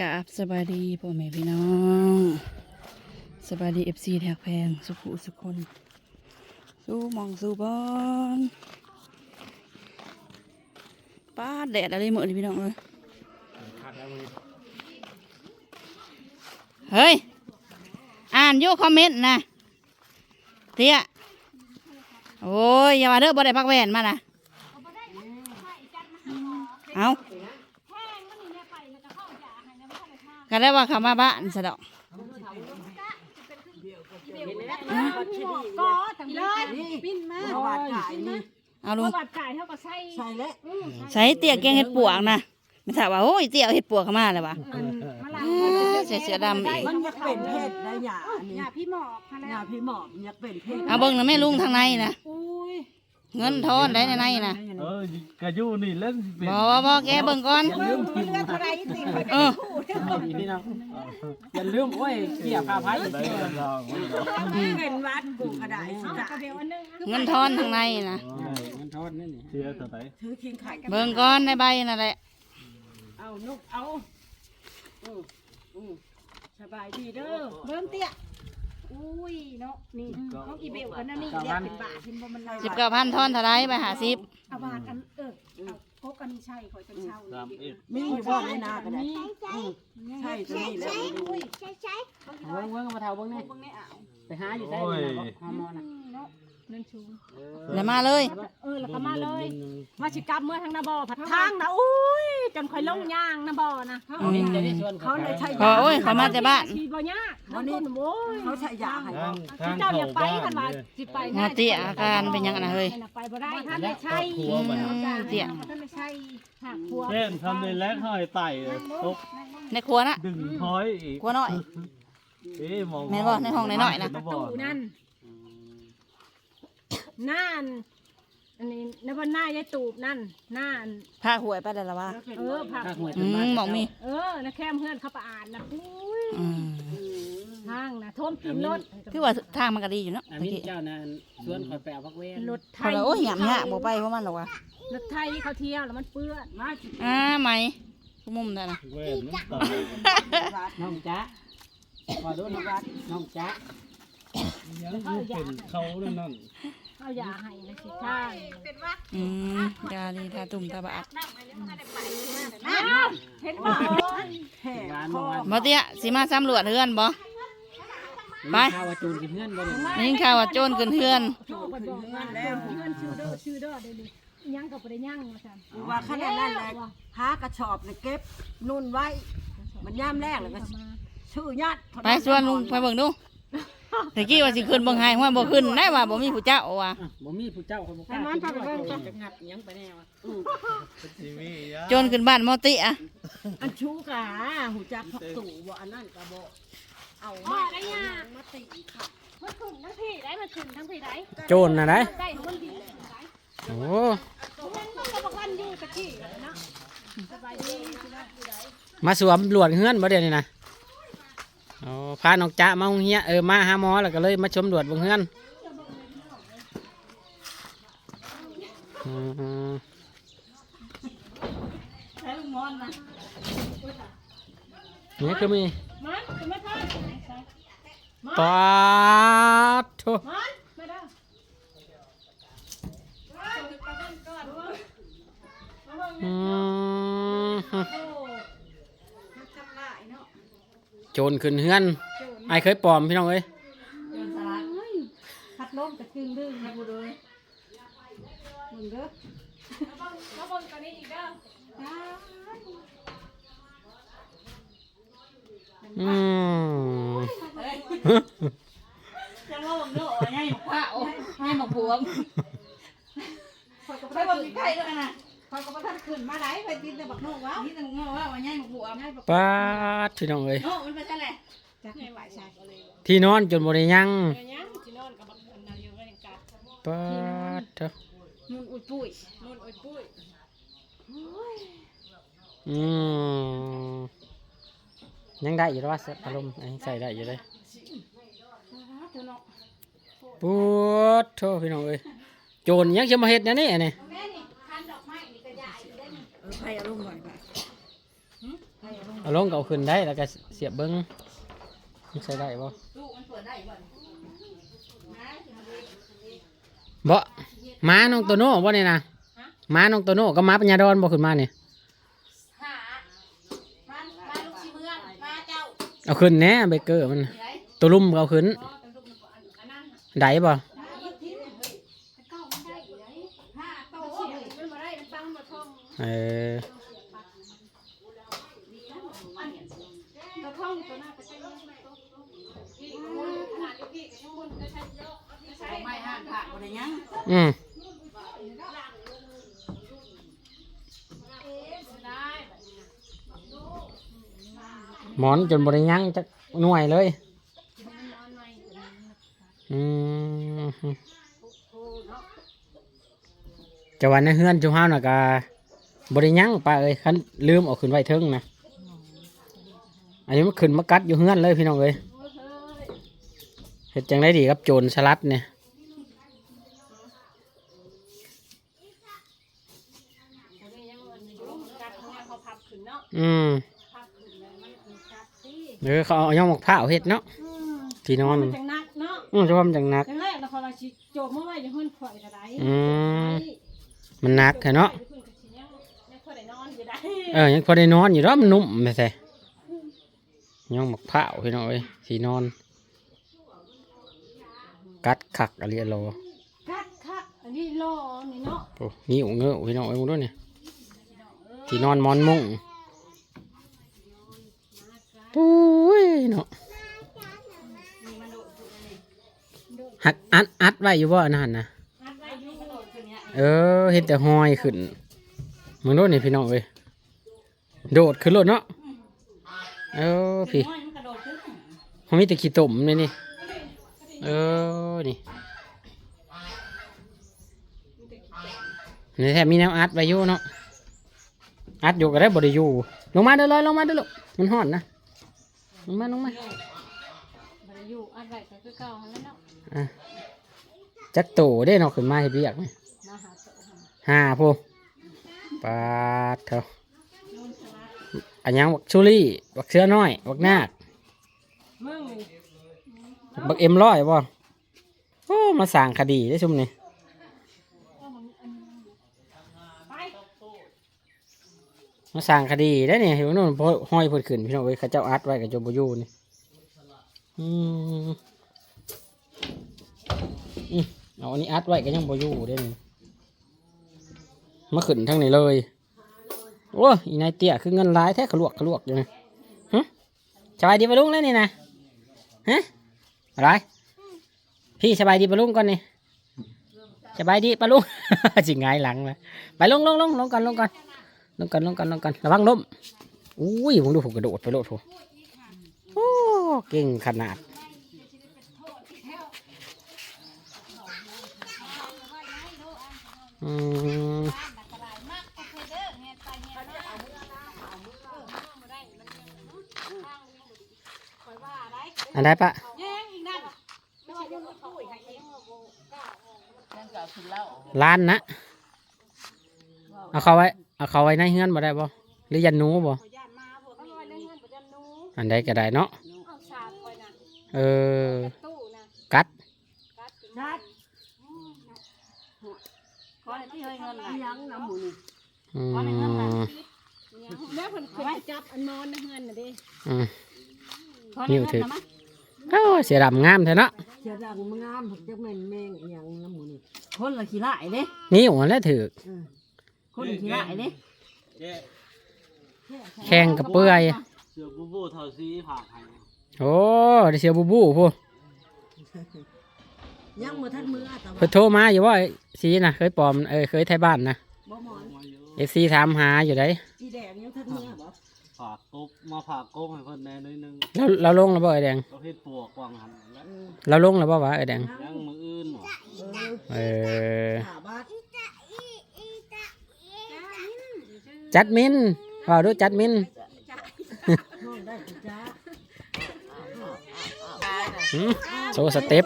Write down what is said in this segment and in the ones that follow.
กราบสบายดีพ่อแม่พี่น้องสบายดีเอฟซีแถกแพงสุขุสุขคน สู้มองสู้บอลป้าแดดอะไรเหมือนพี่น้องเลยเฮ้ย อ่านโยคอมเมนต์นะเตี้ยโอ้ย อย่ามาเด้อบ่ได้พักแวนมานะเอา ก็ได้ว่าเขามาบ้านสะดอกก็ทำเลยปิ้นมาเอาบาดขายนี่เอาลุงบัดจ่ายเท่ากับไส้ใช่แล้วใส่เตี้ยแกงเห็ดปวกนะไม่ถามว่าโอ้ยเตี้ยเอาเห็ดปวกเข้ามาเลยวะอันมะลาเอ้ยเสียเสือดำอีกมันอยากเป็นเพศได้หยาอันนี้อย่าพี่หมอกมาหแล้ยาวพี่หมอบอยากเป็นเพศเอาเบิ้งนะแม่ลุงทางในนะอุ้ย เงินทอนได้ในในนะเออกระยูนี่เล่นสิเป็นบอบ่แกเบิ้งก่อนลืมกินเลือดอะไรสิเออพี่น้องอย่าลืมโอ้ยเกี่ยวข้าวไผ่ได้กันลองไว้ดอกเป็นวัดกูกระไดสิเอาจ้ะกระเบลอันนึงเงินทอนทางในนะมันทอดนั่นนี่เชียร์ตัวไหนถือคิงไข่เบิ้งก่อนในใบนั่นแหละเอานุกเอาอืออือสบายดีเด้อเบิ้มเตี้ย อุ้ยเนาะนี่ของอีเบลกันนั่นนี่เรียกเป็นบาทเป็นบ่มันลายสิบเก้าพันทอนเท่าไรไปหาสิบเอาบาทอันเออเอาพกอันนี้ใช่ข่อยจังเช่าสามเอ็ดมีอยู่บ่ในนาก็ได้อือใช่ตัวนี้แหละดูเบิ้งเบิ้งมาเท่าเบิ้งนี่เบิ่งในอ่าวไปหาอยู่ได้หาหมอนะเนาะนั่นชูแล้วมาเลย เออแล้วก็มาเลยมาสิกลับเมื่อทางนาบ่อผัดทางนะอุ้ยจนข่อยลงย่างนาบ่อนะเอานี่จะได้ชวนเขาเลยใช่ขอโอ้ยเขามาแต่บ้านชีบ่ยากวันนี้โอ้ยเขาใช้ยาให้ทางทางเจ้าอเข้าย่าไปบ้ากันนว่าเลยสิไปงาเตี้ยอาการเป็นยังไงนะเฮ้ย ไปบ่ได้ท่านไม่ใช่อืมเตี้ย ท่านไม่ใช่หักพัว เช่นทำในแรกห้อยไต่เลยตกในครัวนะดึงพอยอีกครัวน้อย เอ๊ะมองแม่นบ่ในห้องน้อยๆนะตู้นั่น น่านอันนี้นบนหน้ายายตูบนั่นน่านผ้าหวยไปได้ละวะเออผักถ้าหวยอืมบอกมีเออนะแค่เพื่อนเขาประอ่านนะอุ้ยอืมทางนะทมกินรถคือว่าทางมันก็ดีอยู่เนาะอันเมื่อนี้กี้เจ้านั่นชวนคอยแปลพักเว้นรถไทเขายเลยโอ้ยหยำยะบ่ไปเพราะมันหรอกวะรถไทยเขาเที่ยวแล้วมันเปื้อนมาสิอ่าไหมทุกมุมได้นะเว้นน้ำตาวัดน้องจ๊ะขอดูน้องวัดน้องจ๊ะ ยังเป็นเขาเรื่องนั้น เอาอย่าให้นะสิใช่อืมยาดีทาตุ่มตาบาดอ้าวเห็นบ่แห่หวานคบ่อหวานบ่เตี้ยสิมาสำรวจเฮือนบ่ไปข้าวจูนกินเพื่อนบ่ได้นี่ข่าวว่าโจรขึ้นเฮือนโทรไปบอกว่าเพื่อนชื่อเด้อชื่อเด้อเดี๋ยวนี้ยังกับบ่ได้ยังว่าซั่นว่าขนาดนั้นแหละหากระสอบเนี่ยเก็บนุ่นไว้ มันย่ามแรกแล้วก็ชื่อญาติไปชวนลุงไปเบิ่งดู ตะกี้ว่าสิขึ้นเบิ่งให้ว่าบ่ขึ้นได้ว่าบ่มีผู้เจ้าว่ะอะบ่มีผู้เจ้าคนบ่กล้ากินด้วยจะงัดหยังไปแน่วะทีวียะโจรขึ้นบ้านมอติอะอันชูกะหูจักตู่บ่อันนั้นกะบ่เอาอ๋อมาได้ยามาตีค่ะมันขึ้นทั้งพี่ได้มันขึ้นทั้งพี่ได้โจรน่ะได้ได้ของมันดีได้โอ้มันก็บ่กันอยู่ตะกี้เนาะสบายดีสิเนาะมาสวมหลวดเฮือนบ่เดี๋ยวนี้นะอ๋อ พาน้องจ๊ะมาโรงเรียนเออมาหาหมอแล้วก็เลยมาชมหลวดเบิ่งเฮือนอืมใช้ลุงมอนนะนี่คือมีมันขึ้นมาทางปาดโถมันมาเด้อ อืม โอ้มันทำลายเนาะ โจรขึ้นเฮือนไอ้เคยปลอมพี่น้องเอ้ย โจรสลัด พัดลมกระจึงดึงนะบุเลยมึงเด้อแล้วบนตัวนี้อีกเด้อ อืม จังว่าบ่โดว่าใหญ่หมกผ้าโอ้ให้หมกบวมไปบ่มีไผด้วยนะ คอยก็บ่ทัน ขึ้นมาไหนไปกินแต่บักโนกว้าวนี่ต้องงอว่าว่าใหญ่หมกบวมปาดพี่น้องเอ้ยโอ้มันเป็นจังได๋จักให้ไหวใช่ที่นอนจนบ่ได้ยังเดี๋ยวยังสินอนกับบักอันนั้นอยู่กันกัดปาดเถอะมุนอุ้ยปุ้ยมุนอุ้ยปุ้ยอืมยังได้อยู่แล้ววะอารมณ์อันนี้ใส่ได้อยู่เลยปวดโทษพี่น้องเอ้ยโจรยังจะมาเฮ็ดเนี่ยนี่อันนี้ เออไผเอาลงหน่อยค่ะเอาลงก็เอาขึ้นได้แล้วก็เสียบเบิ้งมันใช้ได้บ่บ่ม้าน้องโตโน่บ่เนี่ยนะม้าน้องโตโน่ก็ม้าปัญญาดอนบ่ขึ้นมาเนี่ยหามามาลูกชีเมืองมาเจ้าเอาขึ้นแหน่เบเกอร์มัน ตัวลุ่มก็เอาขึ้น อันนั้น ได้บ่ะใช้ไม่ห้างผักอะไรยังอืมหมอนจนบริยังจักหน่วยเลย อืมจะวันในเฮือนจุห้าวน่ะก็ บริยังป้าเอ้ยคันลืมเอาขึ้นไว้เทิงนะอันนี้มันขึ้นมากัดอยู่เฮือนเลยพี่น้องเอ้ยเฮ็ดจังได้ดีครับโจรสลัดเนี่ยกัดเนี่ยเขาพับขึ้นเนาะอืมพับขึ้นเลยมันคือกัดสิเออเขาเอาย่องมะพร้าวเฮ็ดเนาะที่นอนมันจังนักเนาะอืมจะว่ามันจังหนักจังแรกเราคอยชิโจมเมื่อไหร่จะเพิ่นข่อยกระไดอืมมันหนักแค่เนาะ ยังพอได้นอนอยู่ได้ เออยังพอได้นอนอยู่แล้วมันนุ่มไม่ใช่ย่องมะพร้าวพี่น้องเอ้ยสีนอน กัดขักอะไรอะโลกัดคักอันนี้รอนี่เนาะโอ้นี่อุเงือพี่น้องเอ้ยมึงด้วยเนี่ยที่นอนมอนมุ้งปุ้ยเนาะหักอัดอัดไว้อยู่บ่อันนั่นนะอัดไว้อยู่กระโดดขึ้นเนี่ยเออเห็นแต่หอยขึ้นมึงด้วยนี่พี่น้องเอ้ย โดดขึ้นรถเนาะเออพี่น้อยมันกระโดดขึ้นเขามีแต่ขี้ตุ่มนี่นี่เออนี่นี่แทบมีแนวอัดไว้อยู่เนาะอัดอยู่ก็ได้บริยูลงมาเด้อเลยลงมาเด้อลูกมันห่อนนะลงมาลงมาบ่ได้อยู่อัดไว้ก็คือเก่าหั่นแหล้วเนาะอะจักโตได้เนาะขึ้นมาเฮ็ดเวียกนี่มาหาโตหั่นห้าพูปาดเถอะ อันยังบักชูรี่บักเชื้อน้อยบักนาคมึงนี่บักเอ็มร้อยบ่โอ้มาสั่งคดีได้ชุมนี่ไปมาสั่งคดีได้เนี่ยเห็นว่านู่นพ่อห้อยเพิ่นขึ้นพี่น้องเอ้ยเขาเจ้าอัดไว้กับโจบอยูนี่อืมอืมเอาอันนี้อัดไว้ก็ยังบอยูได้นี่มาขึ้นทั้งนี้เลย โอ้ยนายเตี้ยคือเงินร้ายแท้ขลวกขลวกอยู่นี่ฮะสบายดีปะลุงแล้วนี่นะฮะอะไรพี่สบายดีปะลุงก่อนนี่สบายดีปะลุง จิงไงหลังเลยไปลงลงลงลงก่อนลงก่อนลงกันลงกันลงกันระวังล้มอุ้ยผมดูผมกระโดดไปโลดผมโอ้เก่งขนาดอืม นใดปะแย่งอีกนั่นล้านนะเอาเขาไว้เอาเขาไว้ในเฮือนบ่ได้บ่หรือยันหนูบ่เอาไว้ในเงินประจำหนูอันใดก็ได้เนาะเอาสาดไว้น่ะเออตู้น่ะกัดกัดถึงนัดขอให้พี่เฮ้ยเงินหลายยังน้ำหมูนี่อืมแล้วเพิ่นขึ้นไปจับอันนอนในเงินน่ะเด้อืมขอให้นิ้วเงินถือนะมั้ย โอ้เสียดำงามแท้เนาะเสียดังมันงามผมจะแม่นแมงอีหยังน้ำหมูนี่คนละขี้ไล่เด้นิ้วมันแล้วถืออืมคนละขี้ไล่เด้เจ๊แข้งกับเปื่อย เสือบูบูเท่าซีผ่าไทยโอ้ได้เสียบูบูพูยังมาทัดมือแต่เพิ่ว่านโทรมาอยู่ว่าสีนะเคยปลอมเออเคยไทยบ้านนะบ่หมอนมาเยอะเอฟซีถามหาอยู่ได้สีแดงยังทัดมือบ่ ผ่ากบมาผ่ากบให้เพิ่นแหน่หนิดนึงเราเราลงแล้วบ่ไอแดง เราเฮ็ดปวกวางหันแล้วเราลงแล้วบ่วะไอแดง ยังมืออื่นหรอเออเออขาบาดจัดมินว่าดูจัดมินน้องได้กูจ้าหืมโซสเต็ป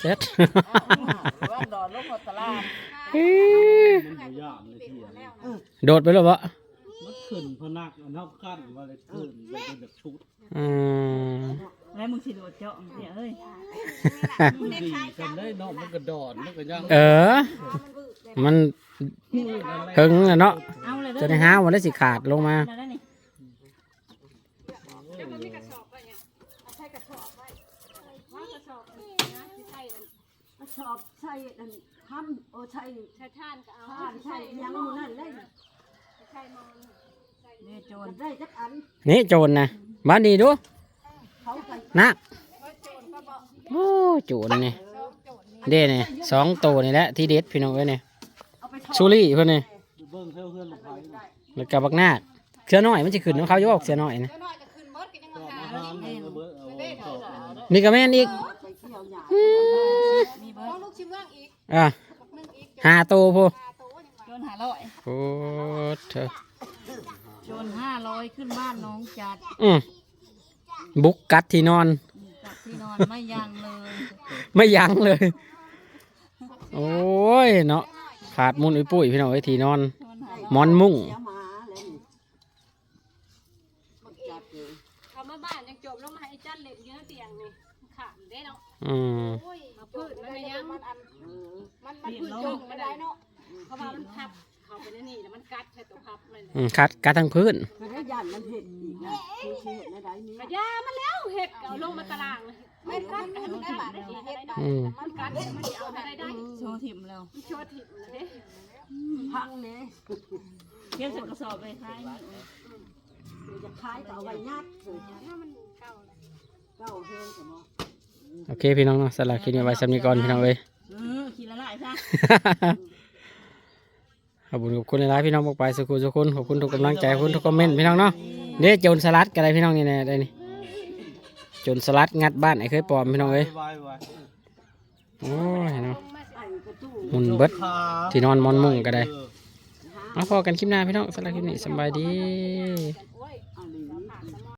เซ็ตว่าดอดลงหมดตลาด มันบ่ยากเลยที่อันนี้โดดไปแล้วบ่มันคื ขึ้นพนักเอานอกกั้นว่าเลยขึ้นมันเป็นแบบชุดอืมแล้วมึงสิโดดเจาะเนี่ยเอ้ยดีกันได้เนาะมันก็ดอนมันก็ย่างเออ มันเฮิงน่ะเนาะเอาเลยจะได้ห้าวมันได้สิขาดลงมาได้นี่แล้วก็มีกระสอบไปเนี่ยเอาใช้กระสอบไว้ว่ากระสอบนะที่ใช้อันก็ชอบใช่นั่นทำโอ้ใช่ใช้ท่านก็เอาท่านใช่ยังมือนั่นเลยใช้มอน นี่โจมัรนได้จักอันนี่โจรนะบ้านดีดูเขาไปนักโอ้โจรนี่เด้นี่สองตัวนี่แหละที่เด็ดพี่น้องเอ้ยนี่เอาไปชูรี่เพื่อนนี่เบิ่งเท่าเพื่อนลูกไผ่นะแล้วกับบักนาคเสือน้อยมันจะขึ้นของเขาอยู่บอกเสือน้อยนะเจ้าน้อยก็ขึ้นเบิดก็ยังก็มาหามาทำให้เบิ่งเอาเอาเอานี่ก็แม่นอีกไปเที่ยวหยามีเบิขร์องลูกชิมเมืองอีกอะบักนึงอีกห้าตัวพูหาโตยังมาโจรหาร้อยโอ้เถอะ โจรห้าร้อยขึ้นบ้านน้องจัดอืมบุกกัดที่นอน จัดที่นอนไม่ยังเลยไม่ยั้งเลย โอ้ยเนาะขาดมุนอุ้ยปุ้ยพี่น้องไอ้ยที่นอน โจรหาหมอนมุ้ง เสียหมาเลยนี่มันจับเลยเขามาบ้านยังจบลงมาให้จันเล็บอยู่ในเตียงนี่ขาดได้เนาะอืมมาพืชมันไม่ยังมันอันเออมันมันพืชจงไม่ได้เนาะเพราะว่ามันพับ เข้าไปในนี่แล้วมันกัดแค่ตัวพับมันอืมคัดกัดทั้งพื้น มันได้ยันมันเห็ดอีกนะคือสิเห็ดในใดนี้กระยามันแล้วเห็ดเอาลงมาตารางไม่กัดมันได้บาดได้เห็ดได้อืม มันกัดมันเอาได้ได้โชว์ถิ่มแล้วมันชดถิ่มเลยพังเนี่ยเก็บใส่กระสอบไปขายจะขายก็เอาไว้ยัดเลยถ้ามันเก่าเลยเก้าเฮงกับหมอโอเคพี่น้องเนาะสำหรับคลิปนี้ไว้สำนีก่อนพี่น้องเอ้ยเออขี่ละลายซะข อบคุณขอบคุณหลายๆพี่น้องบอกไปสุขุสุขุนขอบคุณทุกกำลังใจขอบคุณทุกคอมเมนต์พี่น้องเนาะเด้โจรสลัดกันอะไรพี่น้องนี่แน่ได้นี่โจรสลัดงัดบ้านไอ้เคยปลอมพี่น้องเอ้ยไว้ไว้โอ้ยเนาะไอ้กระตู้หมุนเบิดขาที่นอนมอนมุ้งก็ได้เออมาพอกันคลิปหน้าพี่น้องสำหรับคลิปนี้สำบายดีกัน